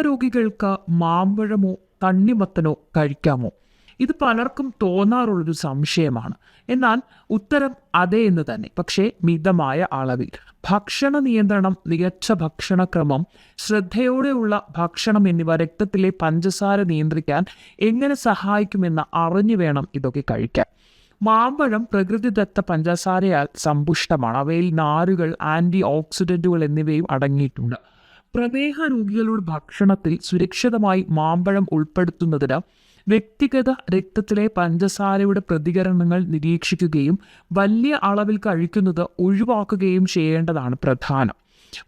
രോഗികൾക്ക് മാമ്പഴമോ തണ്ണിമത്തനോ കഴിക്കാമോ? ഇത് പലർക്കും തോന്നാറുള്ളൊരു സംശയമാണ്. എന്നാൽ ഉത്തരം അതേ എന്ന് തന്നെ പക്ഷേ മിതമായ അളവിൽ. ഭക്ഷണ നിയന്ത്രണം മികച്ച ഭക്ഷണക്രമം ശ്രദ്ധയോടെയുള്ള ഭക്ഷണം എന്നിവ രക്തത്തിലെ പഞ്ചസാര നിയന്ത്രിക്കാൻ എങ്ങനെ സഹായിക്കുമെന്ന് അറിഞ്ഞു വേണം ഇതൊക്കെ കഴിക്കാൻ. മാമ്പഴം പ്രകൃതിദത്ത പഞ്ചസാരയാൽ സമ്പുഷ്ടമാണ്. അവയിൽ നാരുകൾ ആന്റി ഓക്സിഡന്റുകൾ എന്നിവയും അടങ്ങിയിട്ടുണ്ട്. പ്രമേഹ രോഗികളുടെ ഭക്ഷണത്തിൽ സുരക്ഷിതമായി മാമ്പഴം ഉൾപ്പെടുത്തുന്നതിന് വ്യക്തിഗത രക്തത്തിലെ പഞ്ചസാരയുടെ പ്രതികരണങ്ങൾ നിരീക്ഷിക്കുകയും വലിയ അളവിൽ കഴിക്കുന്നത് ഒഴിവാക്കുകയും ചെയ്യേണ്ടതാണ് പ്രധാനം.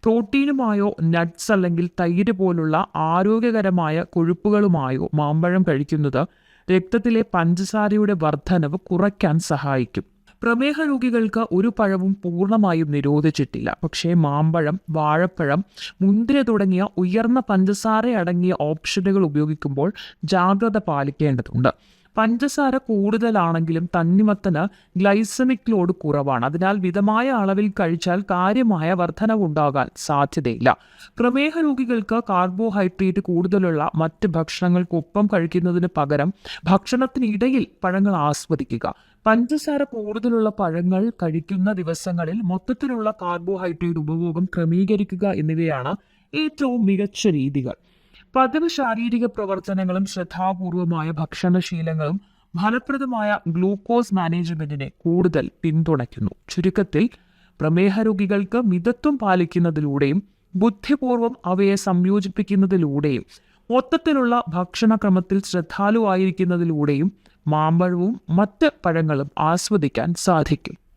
പ്രോട്ടീനുമായോ നട്ട്സ് അല്ലെങ്കിൽ തൈര് പോലുള്ള ആരോഗ്യകരമായ കൊഴുപ്പുകളുമായോ മാമ്പഴം കഴിക്കുന്നത് രക്തത്തിലെ പഞ്ചസാരയുടെ വർധനവ് കുറയ്ക്കാൻ സഹായിക്കും. പ്രമേഹ രോഗികൾക്ക് ഒരു പഴവും പൂർണമായും നിരോധിച്ചിട്ടില്ല. പക്ഷേ മാമ്പഴം വാഴപ്പഴം മുന്തിര തുടങ്ങിയ ഉയർന്ന പഞ്ചസാര അടങ്ങിയ ഓപ്ഷനുകൾ ഉപയോഗിക്കുമ്പോൾ ജാഗ്രത പാലിക്കേണ്ടതുണ്ട്. പഞ്ചസാര കൂടുതലാണെങ്കിലും തണ്ണിമത്തന് ഗ്ലൈസമിക് ലോഡ് കുറവാണ്. അതിനാൽ വിധമായ അളവിൽ കഴിച്ചാൽ കാര്യമായ വർധനവുണ്ടാകാൻ സാധ്യതയില്ല. പ്രമേഹ രോഗികൾക്ക് കാർബോഹൈഡ്രേറ്റ് കൂടുതലുള്ള മറ്റ് ഭക്ഷണങ്ങൾക്കൊപ്പം കഴിക്കുന്നതിന് പകരം ഭക്ഷണത്തിനിടയിൽ പഴങ്ങൾ ആസ്വദിക്കുക. പഞ്ചസാര കൂടുതലുള്ള പഴങ്ങൾ കഴിക്കുന്ന ദിവസങ്ങളിൽ മൊത്തത്തിലുള്ള കാർബോഹൈഡ്രേറ്റ് ഉപഭോഗം ക്രമീകരിക്കുക എന്നിവയാണ് ഏറ്റവും മികച്ച രീതികൾ. പതിവ് ശാരീരിക പ്രവർത്തനങ്ങളും ശ്രദ്ധാപൂർവമായ ഭക്ഷണശീലങ്ങളും ഫലപ്രദമായ ഗ്ലൂക്കോസ് മാനേജ്മെന്റിനെ കൂടുതൽ പിന്തുണയ്ക്കുന്നു. ചുരുക്കത്തിൽ പ്രമേഹ രോഗികൾക്ക് മിതത്വം പാലിക്കുന്നതിലൂടെയും ബുദ്ധിപൂർവം അവയെ സംയോജിപ്പിക്കുന്നതിലൂടെയും മൊത്തത്തിലുള്ള ഭക്ഷണക്രമത്തിൽ ശ്രദ്ധാലുവായിരിക്കുന്നതിലൂടെയും മാമ്പഴവും മറ്റ് പഴങ്ങളും ആസ്വദിക്കാൻ സാധിക്കും.